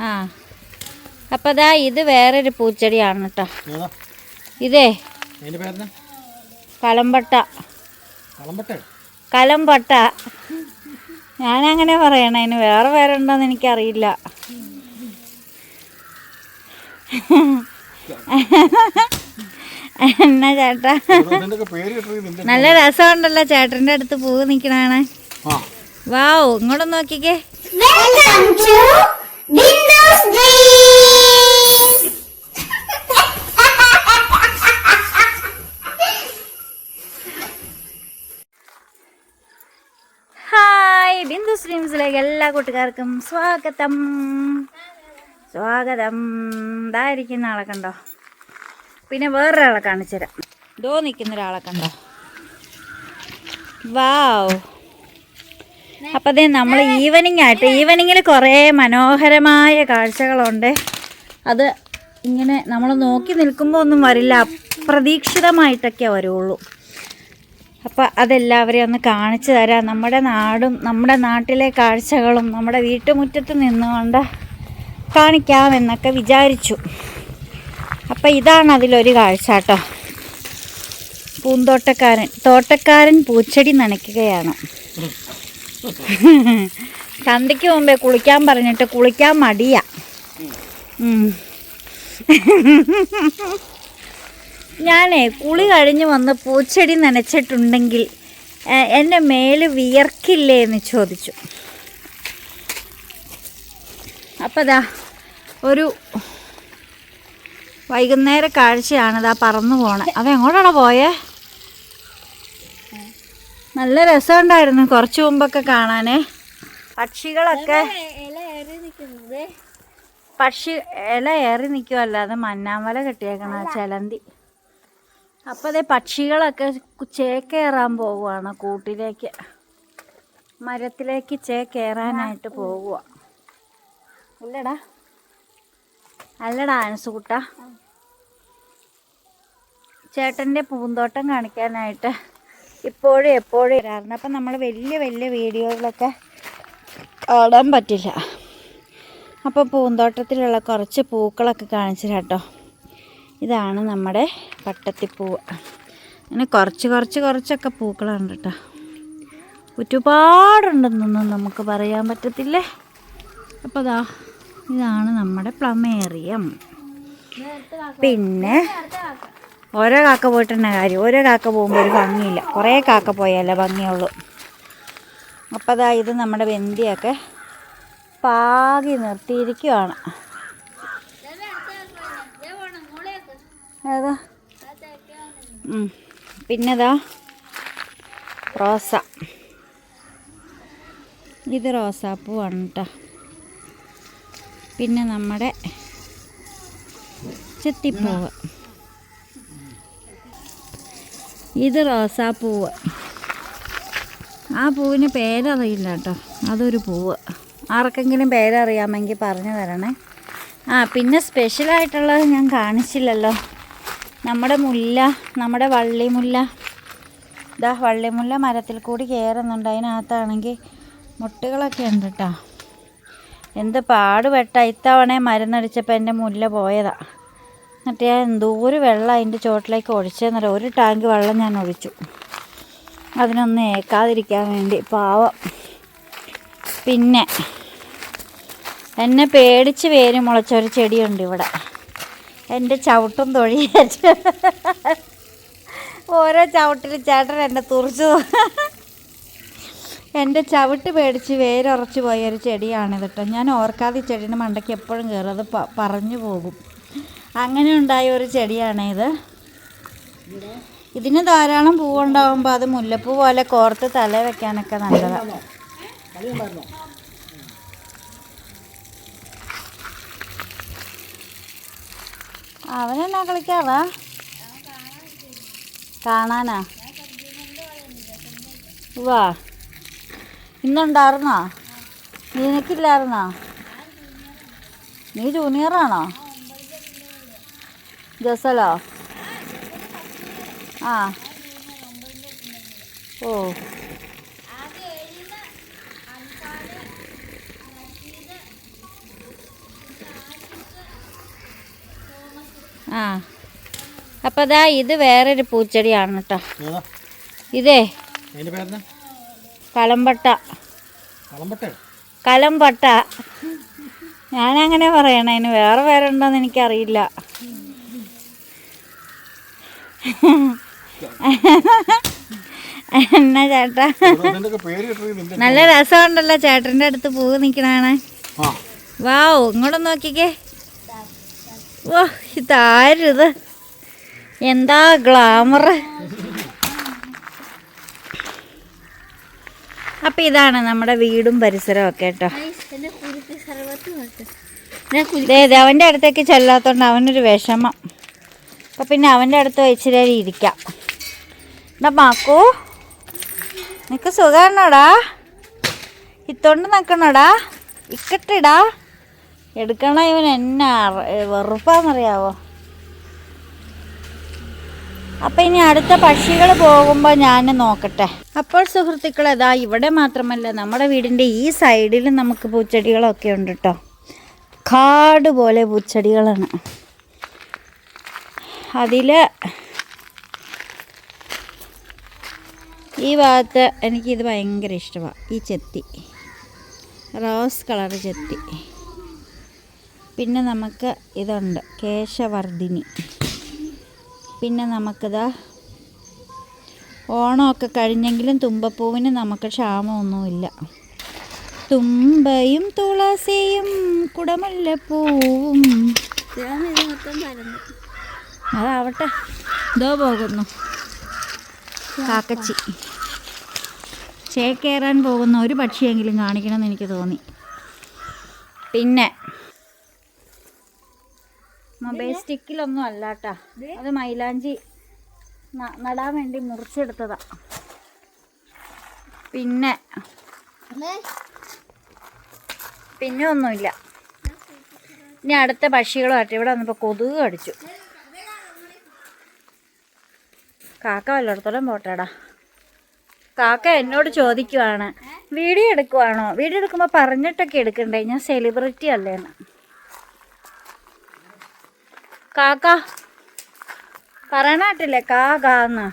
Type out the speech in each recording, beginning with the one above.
ആ. അപ്പം ദാ ഇത് വേറൊരു പൂച്ചെടിയാണ് കേട്ടോ ഇതേ. കളമ്പട്ട കലമ്പട്ട ഞാനങ്ങനെ പറയണ അതിന് വേറെ പേരുണ്ടോന്ന് എനിക്കറിയില്ല. എന്നാ ചേട്ടാ? നല്ല രസമുണ്ടല്ലോ ചേട്ടന്റെ അടുത്ത് പൂവ് നിക്കണാണ് വാവ് ഇങ്ങോട്ട് നോക്കിക്കേ. ബിന്ദു സ്ട്രീംസിലേക്ക് എല്ലാ കൂട്ടുകാർക്കും സ്വാഗതം. സ്വാഗതം. ഇതായിരിക്കുന്ന ആളെ കണ്ടോ? പിന്നെ വേറൊരാളെ കാണിച്ചു തരാം ഇതോ നിൽക്കുന്ന ഒരാളെ കണ്ടോ? വാവ് അപ്പം അതേ നമ്മൾ ഈവനിങ് ആയിട്ട് ഈവനിങ്ങിൽ കുറേ മനോഹരമായ കാഴ്ചകളുണ്ട്. അത് ഇങ്ങനെ നമ്മൾ നോക്കി നിൽക്കുമ്പോൾ ഒന്നും വരില്ല അപ്രതീക്ഷിതമായിട്ടൊക്കെ വരുള്ളൂ. അപ്പോൾ അതെല്ലാവരെയും ഒന്ന് കാണിച്ചു തരാം. നമ്മുടെ നാടും നമ്മുടെ നാട്ടിലെ കാഴ്ചകളും നമ്മുടെ വീട്ടുമുറ്റത്ത് നിന്നുകൊണ്ട് കാണിക്കാമെന്നൊക്കെ വിചാരിച്ചു. അപ്പോൾ ഇതാണ് അതിലൊരു കാഴ്ച കേട്ടോ. പൂന്തോട്ടക്കാരൻ തോട്ടക്കാരൻ പൂച്ചെടി നനയ്ക്കുകയാണ്. സന്ധ്യയ്ക്ക് മുമ്പേ കുളിക്കാൻ പറഞ്ഞിട്ട് കുളിക്കാൻ മടിയാ. ഞാനേ കുളി കഴിഞ്ഞ് വന്ന് പൂച്ചെടി നനച്ചിട്ടുണ്ടെങ്കിൽ എന്റെ മേൽ വിയർക്കില്ലേ എന്ന് ചോദിച്ചു അപ്പോൾ ഒരു വൈകുന്നേര കാഴ്ചയാണ് ദാ പറന്നു പോണേ. അതെങ്ങോട്ടാണ് പോയേ? നല്ല രസമുണ്ടായിരുന്നു കുറച്ച് മുമ്പൊക്കെ കാണാനേ. പക്ഷികളൊക്കെ പക്ഷി ഇല ഏറി നിൽക്കുമല്ല അത് മന്നാമല കെട്ടിയേക്കണ ചെലന്തി. അപ്പൊ അതേ പക്ഷികളൊക്കെ ചേക്കേറാൻ പോവുകയാണ് കൂട്ടിലേക്ക്. മരത്തിലേക്ക് ചേക്കേറാനായിട്ട് പോവുക അല്ലടാ അല്ലടാ അനസൂട്ട ചേട്ടന്റെ പൂന്തോട്ടം കാണിക്കാനായിട്ട് ഇപ്പോഴും എപ്പോഴും വരാറുണ്ട്. അപ്പം നമ്മൾ വലിയ വലിയ വീഡിയോകളൊക്കെ കാണാൻ പറ്റില്ല. അപ്പോൾ പൂന്തോട്ടത്തിലുള്ള കുറച്ച് പൂക്കളൊക്കെ കാണിച്ചു കേട്ടോ ഇതാണ് നമ്മുടെ പട്ടത്തിപ്പൂ. അങ്ങനെ കുറച്ച് കുറച്ച് കുറച്ചൊക്കെ പൂക്കളുണ്ട് കേട്ടോ. ഒരുപാടുണ്ടെന്നൊന്നും നമുക്ക് പറയാൻ പറ്റത്തില്ലേ? അപ്പോൾ ദാ ഇതാണ് നമ്മുടെ പ്ലമേറിയം. പിന്നെ ഓരോ കാക്ക പോയിട്ട് കാര്യം. ഓരോ കാക്ക പോകുമ്പോൾ ഒരു ഭംഗിയില്ല. കുറേ കാക്ക പോയാലേ ഭംഗിയുള്ളൂ. അപ്പോൾ അതാ ഇത് നമ്മുടെ വെന്തിയൊക്കെ പാകി നിർത്തിയിരിക്കുവാണ്. ഏതാ. പിന്നെതാ റോസ. ഇത് റോസാപ്പൂവാണ് കേട്ടോ പിന്നെ നമ്മുടെ ചെത്തിപ്പൂവ്. ഇത് റോസാപ്പൂവ് ആ പൂവിന് പേരറിയില്ല കേട്ടോ. അതൊരു പൂവ്. ആർക്കെങ്കിലും പേരറിയാമെങ്കിൽ പറഞ്ഞു തരണേ. ആ പിന്നെ സ്പെഷ്യലായിട്ടുള്ളത് ഞാൻ കാണിച്ചില്ലല്ലോ. നമ്മുടെ മുല്ല നമ്മുടെ വള്ളിമുല്ല. ഇതാ വള്ളിമുല്ല മരത്തിൽ കൂടി കയറുന്നുണ്ട്. അതിനകത്താണെങ്കിൽ മുട്ടുകളൊക്കെ ഉണ്ട് കേട്ടോ. എന്ത് പാടുപെട്ട ഇത്തവണ മരുന്നടിച്ചപ്പോൾ എന്റെ മുല്ല പോയതാ. എന്നിട്ട് ഞാൻ എന്തോരം വെള്ളം അതിന്റെ ചോട്ടിലേക്ക് ഒഴിച്ചെന്നറിയാം ഒരു ടാങ്ക് വെള്ളം ഞാൻ ഒഴിച്ചു. അതിനൊന്നും ഏക്കാതിരിക്കാൻ വേണ്ടി പാവം. പിന്നെ എന്നെ പേടിച്ച് വേര് മുളച്ച ഒരു ചെടിയുണ്ട് ഇവിടെ. എന്റെ ചവിട്ടും തൊഴിയേറ്റ് ഓരോ ചവിട്ടിൽ ചേട്ടൻ എന്നെ തുറച്ചു. എന്റെ ചവിട്ട് പേടിച്ച് വേരുറച്ചു പോയ ചെടിയാണ് കേട്ടോ ഞാൻ ഓർക്കാതെ ചെടീന്റെ മണ്ടയ്ക്ക് എപ്പോഴും കയറും. അത് പറഞ്ഞു പോകും. അങ്ങനെ ഉണ്ടായ ഒരു ചെടിയാണ് ഇത്. ഇതിന് ധാരാളം പൂവുണ്ടാവുമ്പോൾ അത് മുല്ലപ്പൂ പോലെ കോർത്ത് തല വെക്കാനൊക്കെ നല്ലതാണ് അവനെന്നാ കളിക്കാവാ? കാണാനാ? വാ ഇന്നുണ്ടായിരുന്നോ? നിനക്കില്ലായിരുന്നോ? നീ ജൂനിയറാണോ? ഗസലോ ആ. ഓ. ആ. അപ്പൊ അതാ ഇത് വേറൊരു പൂച്ചെടിയാണ് കേട്ടോ ഇതേ. കളംപട്ട കലമ്പട്ട ഞാനങ്ങനെ പറയണ അതിന് വേറെ വേറെ ഉണ്ടോന്ന് എനിക്കറിയില്ല. എന്നാ ചേട്ടാ? നല്ല രസമുണ്ടല്ലോ ചേട്ടന്റെ അടുത്ത് പൂവ് നിൽക്കണാണ് ആ. വാവ് ഇങ്ങോട്ട് നോക്കിക്കേ. ഓ ഇതാരുത് എന്താ ഗ്ലാമർ അപ്പൊ ഇതാണ് നമ്മുടെ വീടും പരിസരവും ഒക്കെ കേട്ടോ. അവന്റെ അടുത്തേക്ക് ചെല്ലാത്തോണ്ട് അവനൊരു വിഷമം. അപ്പം പിന്നെ അവന്റെ അടുത്ത് വെച്ചിട്ട് ഇരിക്കാം. എന്നാ മാക്കൂ? നിനക്ക് സുഖമാണോടാ ഇത്തോണ്ട് നിൽക്കണോടാ ഇക്കട്ടിടാ. എടുക്കണ ഇവൻ എന്നെ വെറുപ്പാന്നറിയാവോ? അപ്പം ഇനി അടുത്ത പക്ഷികൾ പോകുമ്പോൾ ഞാൻ നോക്കട്ടെ. അപ്പോൾ സുഹൃത്തുക്കൾ അതാ ഇവിടെ മാത്രമല്ല നമ്മുടെ വീടിന്റെ ഈ സൈഡിൽ നമുക്ക് പൂച്ചെടികളൊക്കെ ഉണ്ട് കേട്ടോ കാട് പോലെ പൂച്ചെടികളാണ്. അതിൽ ഈ ഭാഗത്ത് എനിക്കിത് ഭയങ്കര ഇഷ്ടമാണ് ഈ ചെത്തി. റോസ് കളർ ചെത്തി. പിന്നെ നമുക്ക് ഇതുണ്ട് കേശവർദ്ധിനി. പിന്നെ നമുക്കിതാ ഓണമൊക്കെ കഴിഞ്ഞെങ്കിലും തുമ്പപ്പൂവിന് നമുക്ക് ക്ഷാമമൊന്നുമില്ല. തുമ്പയും തുളസിയും കുടമുല്ലപ്പൂവും. അതാവട്ടെ. ഇതോ പോകുന്നു. കാക്കച്ചി. ചേക്കേറാൻ പോകുന്ന ഒരു പക്ഷിയെങ്കിലും കാണിക്കണമെന്ന് എനിക്ക് തോന്നി. പിന്നെ. മൊബൈൽ സ്റ്റിക്കിലൊന്നും അല്ല കേട്ടാ അത് മൈലാഞ്ചി നടാൻ വേണ്ടി മുറിച്ചെടുത്തതാ. പിന്നെ. പിന്നെ ഒന്നുമില്ല. ഇനി അടുത്ത പക്ഷികളുമായിട്ട് ഇവിടെ വന്നപ്പോൾ കൊതുക് കടിച്ചു. കാക്ക വല്ലയിടത്തോളം പോട്ടേടാ. കാക്ക എന്നോട് ചോദിക്കുവാണ് വീഡിയോ എടുക്കുവാണോ? വീഡിയോ എടുക്കുമ്പോൾ പറഞ്ഞിട്ടൊക്കെ എടുക്കണ്ടേ? ഞാൻ സെലിബ്രിറ്റി അല്ലേ കാക്ക പറയണാട്ടില്ലേ കാക്കാന്ന്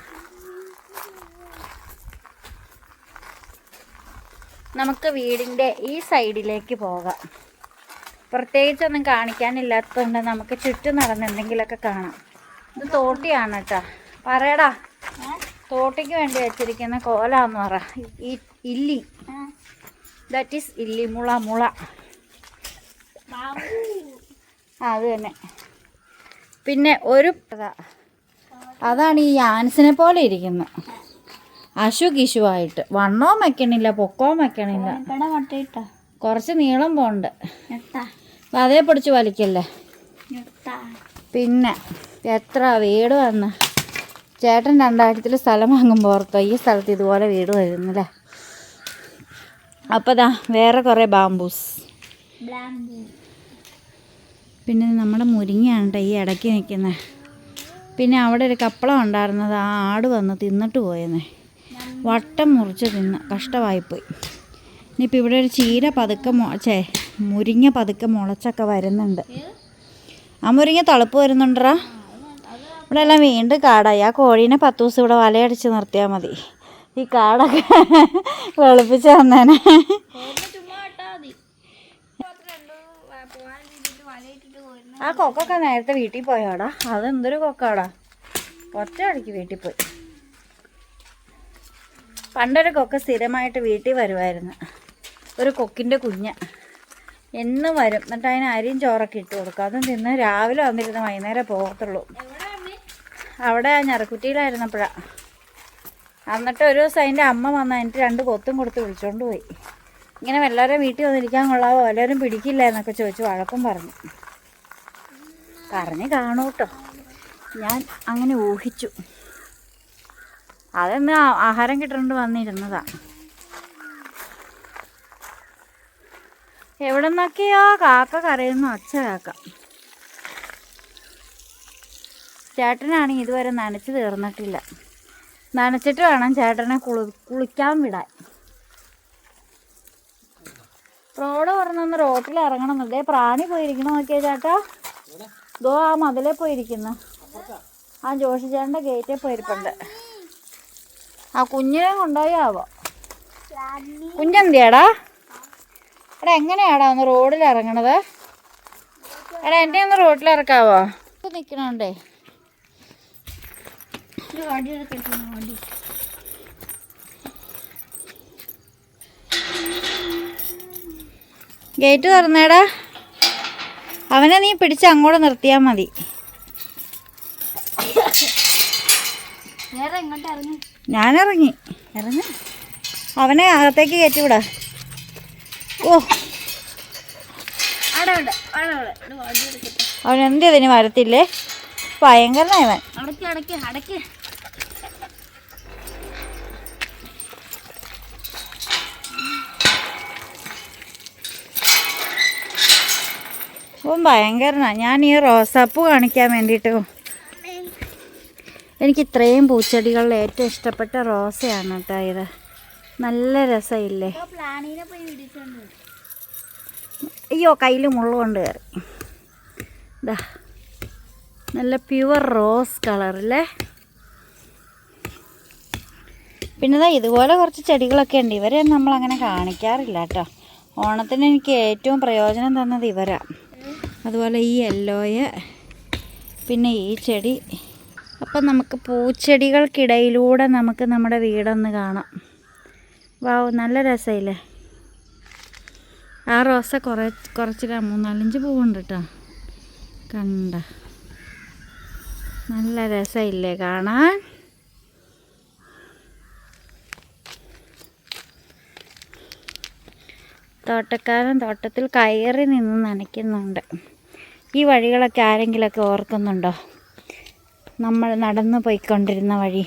നമുക്ക് വീടിന്റെ ഈ സൈഡിലേക്ക് പോകാം. പ്രത്യേകിച്ചൊന്നും കാണിക്കാനില്ലാത്തതുകൊണ്ട് നമുക്ക് ചുറ്റും നടന്ന് എന്തെങ്കിലുമൊക്കെ കാണാം. ഇത് തോട്ടിയാണ് കേട്ടോ പറയടാ. തോട്ടിക്ക് വേണ്ടി വെച്ചിരിക്കുന്ന കോലാന്ന് പറ. ഈ ഇല്ലി. ദാറ്റ് ഈസ് ഇല്ലി മുള മുള. അത് തന്നെ. പിന്നെ ഒരു അതാണ് ഈ ആൻസിനെ പോലെ ഇരിക്കുന്നത് അശു കിശുവായിട്ട് വണ്ണവും വെക്കണില്ല പൊക്കവും വെക്കണില്ല. കുറച്ച് നീളം പോണ്ട്. അതേ പിടിച്ച് വലിക്കല്ലേ? പിന്നെ എത്ര വീട് വന്ന്. ചേട്ടൻ രണ്ടായിരത്തിൽ സ്ഥലം വാങ്ങുമ്പോൾ ഓർത്തോ ഈ സ്ഥലത്ത് ഇതുപോലെ വീട് വരുന്നല്ലേ? അപ്പോൾ ദാ വേറെ കുറേ ബാംബൂസ്. പിന്നെ നമ്മുടെ മുരിങ്ങയാണ് കേട്ടോ ഈ ഇടയ്ക്ക് നിൽക്കുന്നത് പിന്നെ അവിടെ ഒരു കപ്പളം ഉണ്ടായിരുന്നത് ആ ആട് വന്ന് തിന്നിട്ട് പോയെന്നേ. വട്ടം മുറിച്ച് തിന്ന് കഷ്ടമായിപ്പോയി. ഇനിയിപ്പോൾ ഇവിടെ ഒരു ചീര പതുക്കെ മുളച്ചേ മുരിങ്ങ പതുക്കെ മുളച്ചൊക്കെ വരുന്നുണ്ട്. ആ മുരിങ്ങ തളുപ്പ് വരുന്നുണ്ടറാ ഇവിടെ എല്ലാം വീണ്ടും കാടായി. ആ കോഴീനെ പത്ത് ദിവസം ഇവിടെ വലയടിച്ച് നിർത്തിയാൽ മതി. ഈ കാടൊക്കെ വെളുപ്പിച്ച് തന്നേനെ ആ കൊക്കൊക്കെ നേരത്തെ വീട്ടിൽ പോയോടാ. അതെന്തൊരു കൊക്കാടാ. ഒറ്റ അടിക്ക് വീട്ടിൽ പോയി. പണ്ടൊരു കൊക്ക സ്ഥിരമായിട്ട് വീട്ടിൽ വരുമായിരുന്നു. ഒരു കൊക്കിന്റെ കുഞ്ഞ്. എന്നും വരും. എന്നിട്ട് അതിന് അരിയും ചോറൊക്കെ ഇട്ട് കൊടുക്കും. അതും തിന്ന് രാവിലെ വന്നിരുന്ന് വൈകുന്നേരം പോകത്തുള്ളൂ. അവിടെ ഞറക്കുറ്റിയിലായിരുന്നപ്പോഴാണ് എന്നിട്ട് ഒരു ദിവസം അതിന്റെ അമ്മ വന്ന് അതിന്റെ രണ്ട് കൊത്തും കൊടുത്ത് വിളിച്ചോണ്ട് പോയി. ഇങ്ങനെ വല്ലവരും വീട്ടിൽ വന്നിരിക്കാൻ കൊള്ളാവോ? വല്ലവരും പിടിക്കില്ല എന്നൊക്കെ ചോദിച്ചു വഴക്കും പറഞ്ഞു. പറഞ്ഞ് കാണൂ കേട്ടോ ഞാൻ അങ്ങനെ ഊഹിച്ചു. അതെന്ന് ആഹാരം കിട്ടുന്നുണ്ട് വന്നിരുന്നതാ. എവിടെ നിന്നൊക്കെയോ കാക്ക കരയുന്നു അച്ഛ കേക്കാം. ചേട്ടനാണെങ്കിൽ ഇതുവരെ നനച്ച് തീർന്നിട്ടില്ല. നനച്ചിട്ട് വേണം ചേട്ടനെ കുളി കുളിക്കാൻ വിടാൻ. റോഡ് പറഞ്ഞൊന്ന് റോട്ടിൽ ഇറങ്ങണം. എന്നല്ലേ പ്രാണി പോയിരിക്കണം നോക്കിയാ ചേട്ടാ. ദോ ആ മതിലെ പോയിരിക്കുന്നു. ആ ജോഷി ചേട്ടന്റെ ഗേറ്റിൽ പോയിരിപ്പുണ്ട്. ആ കുഞ്ഞിനെ കൊണ്ടുപോയി ആവോ? കുഞ്ഞെന്തിയാടാ? എടാ എങ്ങനെയാടാ ഒന്ന് റോഡിൽ ഇറങ്ങണത്? എടാ എന്നെ ഒന്ന് റോഡിൽ ഇറക്കാവോ? നിൽക്കണോണ്ടേ ഒരു വടി. ഗേറ്റ് തുറന്നേടാ. അവനെ നീ പിടിച്ച് അങ്ങോട്ട് നിർത്തിയാ മതി. ഞാനിറങ്ങി. ഇറങ്ങി. അവനെ അകത്തേക്ക് കയറ്റി വിടാ ഓ. അവിടെ ഉണ്ട് ഭയങ്കരനായവൻ അടക്കി അടക്കി വടി ഭയങ്കരനാ. ഞാൻ ഈ റോസാപ്പൂ കാണിക്കാൻ വേണ്ടിയിട്ട് എനിക്ക് ഇത്രയും പൂച്ചെടികളിൽ ഏറ്റവും ഇഷ്ടപ്പെട്ട റോസയാണ് കേട്ടോ ഇത്. നല്ല രസമില്ലേ അയ്യോ കയ്യിൽ മുള്ളുകൊണ്ട് കയറി. ഇതാ നല്ല പ്യുവർ റോസ് കളറല്ലേ പിന്നെ ഇതാ ഇതുപോലെ കുറച്ച് ചെടികളൊക്കെ ഉണ്ട്. ഇവരെ നമ്മളങ്ങനെ കാണിക്കാറില്ല കേട്ടോ. ഓണത്തിന് എനിക്ക് ഏറ്റവും പ്രയോജനം തന്നത് ഇവരാ. അതുപോലെ ഈ യെല്ലോയ് പിന്നെ ഈ ചെടി. അപ്പം നമുക്ക് പൂച്ചെടികൾക്കിടയിലൂടെ നമുക്ക് നമ്മുടെ വീടൊന്ന് കാണാം. വാവ് നല്ല രസമില്ലേ ആ റോസ കുറേ കുറച്ച് മൂന്നാലഞ്ച് പൂവുണ്ട് കേട്ടോ കണ്ട. നല്ല രസമില്ലേ കാണാൻ? തോട്ടക്കാരൻ തോട്ടത്തിൽ കയറി നിന്ന് നനയ്ക്കുന്നുണ്ട്. ഈ വഴികളൊക്കെ ആരെങ്കിലൊക്കെ ഓർക്കുന്നുണ്ടോ? നമ്മൾ നടന്നു പോയിക്കൊണ്ടിരുന്ന വഴി.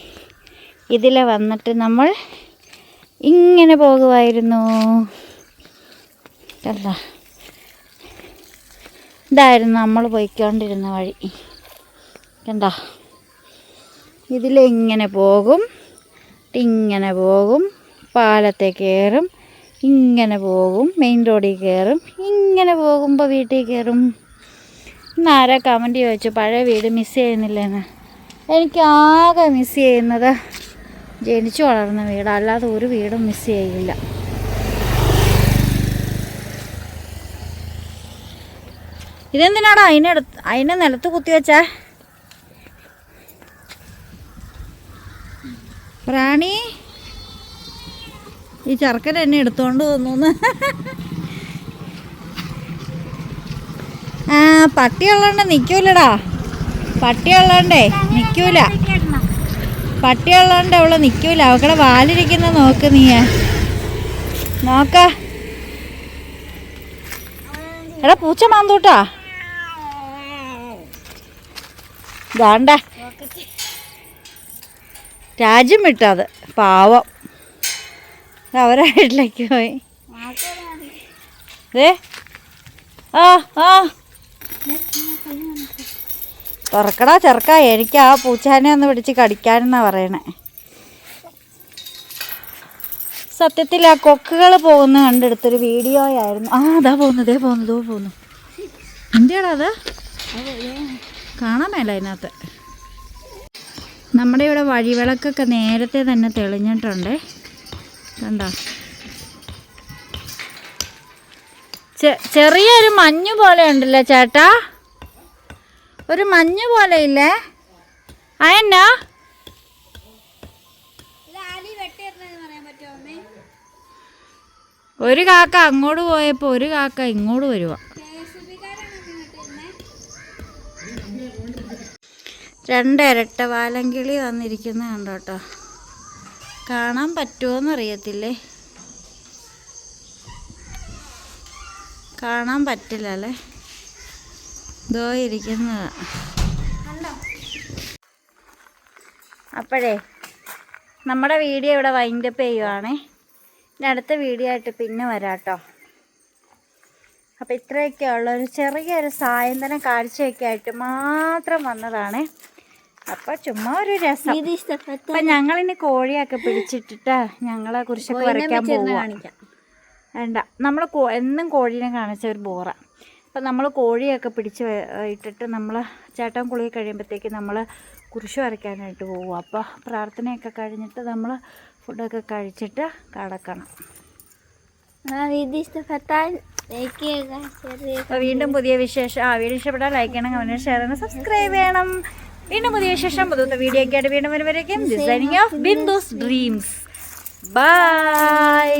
ഇതിലെ വന്നിട്ട് നമ്മൾ ഇങ്ങനെ പോകുമായിരുന്നു അല്ല ഇതായിരുന്നു നമ്മൾ പോയിക്കൊണ്ടിരുന്ന വഴി. കണ്ട? ഇതിലിങ്ങനെ പോകും ഇങ്ങനെ പോകും പാലത്തെ കയറും ഇങ്ങനെ പോകും മെയിൻ റോഡിൽ കയറും ഇങ്ങനെ പോകുമ്പോൾ വീട്ടിൽ കയറും. ഇന്ന് ആരാ കമന്റ് ചോദിച്ചു? പഴയ വീട് മിസ് ചെയ്യുന്നില്ലെന്ന്. എനിക്ക് ആകെ മിസ് ചെയ്യുന്നത് ജനിച്ചു വളർന്ന വീട്. അല്ലാതെ ഒരു വീടും മിസ് ചെയ്യില്ല. ഇതെന്തിനാടാ അതിനെടുത്ത് അതിനെ നിലത്ത് കുത്തി വെച്ചാ? പ്രാണി ഈ ചെറുക്കൻ എന്നെ എടുത്തോണ്ട് വന്നു ആ പട്ടിയുള്ളതുകൊണ്ട് നിൽക്കൂലടാ പട്ടിയുള്ളതുകൊണ്ടേ നിൽക്കൂല പട്ടിയുള്ളതുകൊണ്ട് അവൾ നിൽക്കൂല അവക്കടെ വാലിരിക്കുന്ന നോക്ക് നീ നോക്ക. എടാ പൂച്ച മാന്തൂട്ടാ. ദാണ്ട രാജ്യം വിട്ടത് പാവം. അവരെ വീട്ടിലേക്ക് പോയി. ഏ ആ ആ. തുറക്കടാ ചെറുക്ക എനിക്ക് ആ പൂച്ചാനെ ഒന്ന് പിടിച്ച് കടിക്കാനെന്നാ പറയണേ. സത്യത്തിൽ ആ കൊക്കുകൾ പോകുന്ന കണ്ടെടുത്തൊരു വീഡിയോ ആയിരുന്നു ആ അതാ പോകുന്നു ദേ പോകുന്നു ഇതോ പോകുന്നു എന്തിയാടാ അത്? കാണാൻ മേല അതിനകത്ത്. നമ്മുടെ ഇവിടെ വഴിവിളക്കൊക്കെ നേരത്തെ തന്നെ തെളിഞ്ഞിട്ടുണ്ട്. കണ്ടോ? ചെറിയൊരു മഞ്ഞ് പോലെ ഉണ്ടല്ലോ ചേട്ടാ? ഒരു മഞ്ഞ് പോലെ ഇല്ലേ അയെന്നോ ഒരു കാക്ക അങ്ങോട്ട് പോയപ്പോൾ ഒരു കാക്ക ഇങ്ങോട്ട് വരുവാ. രണ്ട് ഇരട്ട വാലങ്കിളി വന്നിരിക്കുന്ന കണ്ടോട്ടോ കാണാൻ കാണാൻ പറ്റുമോന്ന് കാണാൻ പറ്റില്ല അല്ലേ? ഇതോ ഇരിക്കുന്നത് അപ്പോഴേ നമ്മുടെ വീഡിയോ ഇവിടെ വൈൻഡപ്പ് ചെയ്യുവാണേ. ഇനി അടുത്ത വീഡിയോ ആയിട്ട് പിന്നെ വരാം കേട്ടോ അപ്പോൾ ഇത്രയൊക്കെ ഉള്ള. ഒരു ചെറിയൊരു സായന്തന കാഴ്ചയൊക്കെ ആയിട്ട് മാത്രം വന്നതാണ്. അപ്പോൾ ചുമ്മാ ഒരു രസം. അപ്പം ഞങ്ങളിനി കോഴിയൊക്കെ പിടിച്ചിട്ടിട്ട് ഞങ്ങളെ കുറിച്ചൊക്കെ വരയ്ക്കാൻ കാണിക്കാം. വേണ്ട. നമ്മൾ എന്നും കോഴീനെ കാണിച്ച ഒരു ബോറ. അപ്പം നമ്മൾ കോഴിയൊക്കെ പിടിച്ച് ഇട്ടിട്ട് നമ്മൾ ചേട്ടൻ കുളി കഴിയുമ്പോഴത്തേക്ക് നമ്മൾ കുരിശ് വരയ്ക്കാനായിട്ട് പോകും അപ്പോൾ പ്രാർത്ഥനയൊക്കെ കഴിഞ്ഞിട്ട് നമ്മൾ ഫുഡൊക്കെ കഴിച്ചിട്ട് കടക്കണം. വീണ്ടും പുതിയ വിശേഷം ആ വീഡിയോ ഇഷ്ടപ്പെട്ടാൽ ലൈക്ക് ചെയ്യണം കമന്റ് ഷെയർ ചെയ്യണം സബ്സ്ക്രൈബ് ചെയ്യണം. വീണ്ടും പുതിയ വിശേഷം പുതു വീഡിയോ ഒക്കെ ആയിട്ട് വീണ്ടും വരുമ്പോഴേക്കും designing of Bindu's dreams by